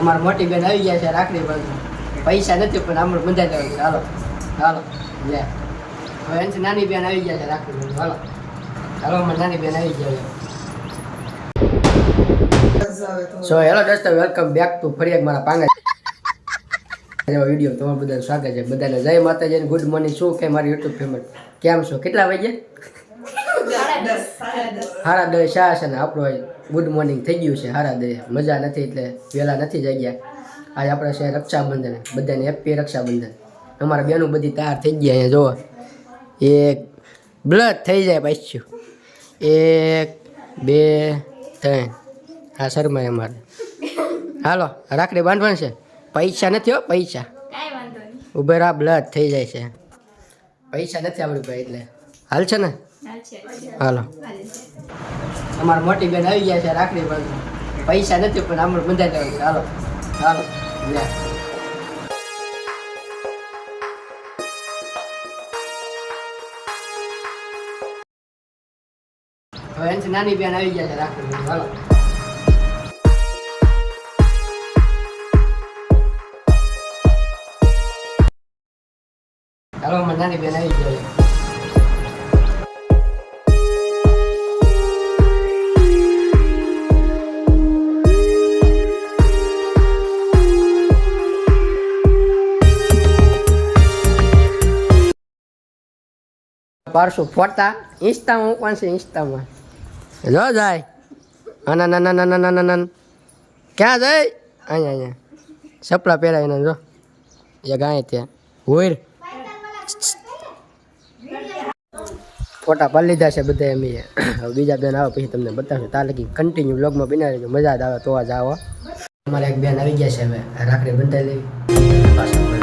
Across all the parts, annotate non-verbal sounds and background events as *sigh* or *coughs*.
અમારા મોટી બેન આવી ગયા છે રાખડી બાંધવા પૈસા નથી, પણ આમળ બંધાઈ જવાનું છે. હાલો હાલો, લે. હવે એનથી નાની બેન આવી ગયા છે રાખડી બાંધવા હાલો હાલો, અમારી નાની બેન આવી ગયા છે. સો હેલો દોસ્તો વેલકમ બેક ટુ ફરી એક મારા પાંગા એવો વીડિયો તમારું બધાનું સ્વાગત છે. બધાને જય માતાજી ગુડ મોર્નિંગ શું કે મારી યુટ્યુબ ફેમિલી કેમ છો? કેટલા વાગે હારા દસ શાહ છે ને આપણું ગુડ મોર્નિંગ થઈ ગયું છે હારા દે મજા નથી એટલે વહેલા નથી જાગ્યા. આજે આપણે છે રક્ષાબંધન બધાને હેપી રક્ષાબંધન. અમારા બેનું બધી તૈયાર થઈ ગયા અહીંયા જુઓ. એક બ્લડ થઈ જાય પાછું. એક બે ત્રણ. હા શરમાય અમારે. હાલો રાખડી બાંધવાનું છે. પૈસા નથી હો પૈસા. કાંઈ વાંધો નહીં. ઉભે રા બ્લડ થઈ જાય છે. પૈસા નથી આપણી ભાઈ એટલે. હાલ છે ને? હાલો. અમારા મોટી બેન આવી ગયા છે રાખડી બાંધવા પૈસા નથી, પણ આમળ બંધાઈ દેવાનું છે. હાલો. હાલો. નાની બેન આવી ગયા છે રાખડી હાલો. હાલો, અમારી નાની બેન આવી પાડશું ફોટા ઇન્સ્ટા મૂકવાનું છે ઇન્સ્ટામાં. જો જાય. અના ના ના ના ના ના ક્યાં જાય? અહીંયા અહીંયા. સપલા પહેરાવીને જો. એ ગાય ત્યાં. હોઈર ફોટા પાડી લીધા છે બધા એમ હવે બીજા બેન આવે પછી તમને બતાવશું. ત્યાં લગી કન્ટિન્યુ બ્લોગમાં બિના રહેજો મજા જ આવે તો જ આવો. અમારે એક બેન આવી ગયા છે હવે. રાખડી બંધાઈ લેવી.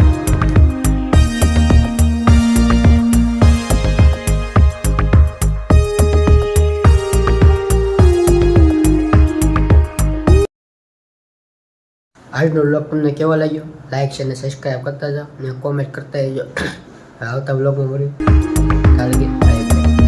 આજનો બ્લોગ તમને કેવો લાગ્યો? લાઇક છે અને સબસ્ક્રાઈબ કરતા જાઓ અને કોમેન્ટ કરતા રહેજો. *coughs* આવતા બ્લોગમાં મળ્યું કારણ બાય